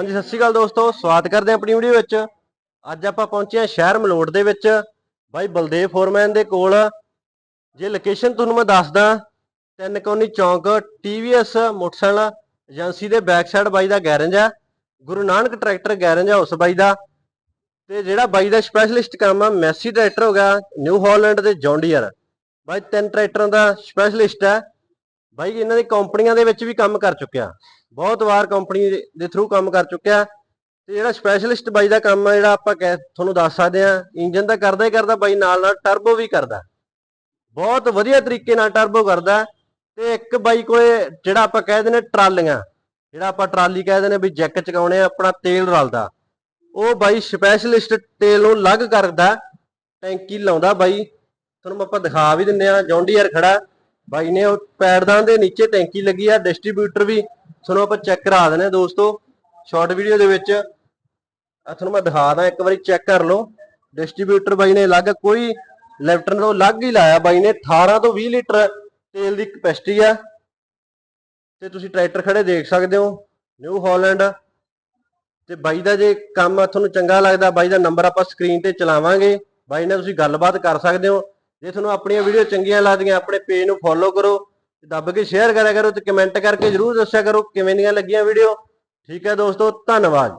ਹਾਂਜੀ, ਸਤਿ ਸ਼੍ਰੀ ਅਕਾਲ ਦੋਸਤੋ, ਸਵਾਗਤ ਕਰਦੇ ਹਾਂ ਆਪਣੀ ਵੀਡੀਓ ਵਿੱਚ। ਅੱਜ ਆਪਾਂ ਪਹੁੰਚੇ ਹਾਂ ਸ਼ਹਿਰ ਮਲੋਟ ਦੇ ਵਿੱਚ। ਬਾਈ ਬਲਦੇਵ ਫੋਰਮੈਨ ਦੇ ਕੋਲ। ਜੇ ਲੋਕੇਸ਼ਨ ਤੁਹਾਨੂੰ ਮੈਂ ਦੱਸਦਾ, Tinkoni Chowk TVS motorcycle, agency ਦੇ ਬੈਕ ਸਾਈਡ ਬਾਈ ਦਾ ਗੈਰੇਜ ਹੈ ਗੁਰੂ ਨਾਨਕ ਟਰੈਕਟਰ ਗੈਰੇਜ ਹੈ ਉਸ ਬਾਈ ਦਾ। ਤੇ ਜਿਹੜਾ ਬਾਈ ਦਾ ਸਪੈਸ਼ਲਿਸਟ ਕੰਮ ਆ, ਮੈਸੀ ਟਰੈਕਟਰ ਹੋ ਗਿਆ ਨਿਊ ਹਾਲੈਂਡ ਤੇ ਜੌਂਡੀਅਰ ਬਾਈ ਤਿੰਨ ਟਰੈਕਟਰਾਂ ਦਾ ਸਪੈਸ਼ਲਿਸਟ ਹੈ ਬਾਈ ਇਹਨਾਂ ਦੀ ਕੰਪਨੀਆਂ ਦੇ ਵਿੱਚ ਵੀ ਕੰਮ ਕਰ ਚੁੱਕਿਆ। ਬਹੁਤ ਵਾਰ ਕੰਪਨੀ ਦੇ ਥਰੂ ਕੰਮ ਕਰ ਚੁੱਕਿਆ। ਤੇ ਜਿਹੜਾ ਸਪੈਸ਼ਲਿਸਟ ਬਾਈ ਦਾ ਕੰਮ ਆ, ਜਿਹੜਾ ਆਪਾਂ ਕਹਿ ਤੁਹਾਨੂੰ ਦੱਸ ਸਕਦੇ ਆ ਇੰਜਨ ਦਾ ਕਰਦਾ ਹੀ ਕਰਦਾ, ਬਾਈ ਨਾਲ ਨਾਲ ਟਰਬੋ ਵੀ ਕਰਦਾ। ਬਹੁਤ ਵਧੀਆ ਤਰੀਕੇ ਨਾਲ ਟਰਬੋ ਕਰਦਾ। ਤੇ ਇੱਕ ਬਾਈ ਕੋਲੇ ਜਿਹੜਾ ਆਪਾਂ ਕਹਿ ਦਿੰਦੇ ਟਰਾਲੀਆਂ, ਜਿਹੜਾ ਆਪਾਂ ਟਰਾਲੀ ਕਹਿ ਦਿੰਦੇ ਵੀ ਜੈਕ ਚਕਾਉਣੇ ਆ, ਆਪਣਾ ਤੇਲ ਰਲਦਾ। ਉਹ ਬਾਈ ਸਪੈਸ਼ਲਿਸਟ ਤੇਲ ਨੂੰ ਅਲੱਗ ਕਰਦਾ, ਟੈਂਕੀ ਲਾਉਂਦਾ ਬਾਈ। ਤੁਹਾਨੂੰ ਆਪਾਂ ਦਿਖਾ ਵੀ ਦਿੰਦੇ ਆ ਜੌਂਡੀਅਰ ਖੜਾ। ਬਾਈ ਨੇ ਉਹ ਪੈਡਦਾਨ ਦੇ ਨੀਚੇ ਟੈਂਕੀ ਲੱਗੀ ਆ, ਡਿਸਟ੍ਰੀਬਿਊਟਰ ਵੀ। ਤੁਹਾਨੂੰ ਆਪਾਂ ਚੈੱਕ ਕਰਾ ਦਿੰਦੇ ਦੋਸਤੋ। ਸ਼ਾਰਟ ਵੀਡੀਓ ਦੇ ਵਿੱਚ ਆ ਤੁਹਾਨੂੰ ਮੈਂ ਦਿਖਾ ਦਾਂ, ਇੱਕ ਵਾਰੀ ਚੈੱਕ ਕਰ ਲਓ। ਡਿਸਟ੍ਰੀਬਿਊਟਰ ਬਾਈ ਨੇ ਅਲੱਗ ਕੋਈ ਲੈਫਟਰ ਤੋਂ ਅਲੱਗ ਹੀ ਲਾਇਆ ਬਾਈ ਨੇ। 18 ਤੋਂ 20 ਲੀਟਰ ਤੇਲ ਦੀ ਕਪੈਸਿਟੀ ਆ। ਤੇ ਤੁਸੀਂ ਟਰੈਕਟਰ ਖੜੇ ਦੇਖ ਸਕਦੇ ਹੋ, ਨਿਊ ਹਾਲੈਂਡ। ਤੇ ਬਾਈ ਦਾ ਜੇ ਕੰਮ ਤੁਹਾਨੂੰ ਚੰਗਾ ਲੱਗਦਾ, ਬਾਈ ਦਾ ਨੰਬਰ ਆਪਾਂ ਸਕਰੀਨ ਤੇ ਚਲਾਵਾਂਗੇ। ਬਾਈ ਨਾਲ ਤੁਸੀਂ ਗੱਲਬਾਤ ਕਰ ਸਕਦੇ ਹੋ। ਜੇ ਤੁਹਾਨੂੰ ਆਪਣੀਆਂ ਵੀਡੀਓ ਚੰਗੀਆਂ ਲੱਗਦੀਆਂ, ਆਪਣੇ ਪੇਜ ਨੂੰ ਫੋਲੋ ਕਰੋ ਤੇ ਦੱਬ ਕੇ ਸ਼ੇਅਰ ਕਰਿਆ ਕਰੋ ਤੇ ਕਮੈਂਟ ਕਰਕੇ ਜਰੂਰ ਦੱਸਿਆ ਕਰੋ ਕਿਵੇਂ ਦੀਆਂ ਲੱਗੀਆਂ ਵੀਡੀਓ ਠੀਕ ਹੈ ਦੋਸਤੋ, ਧੰਨਵਾਦ।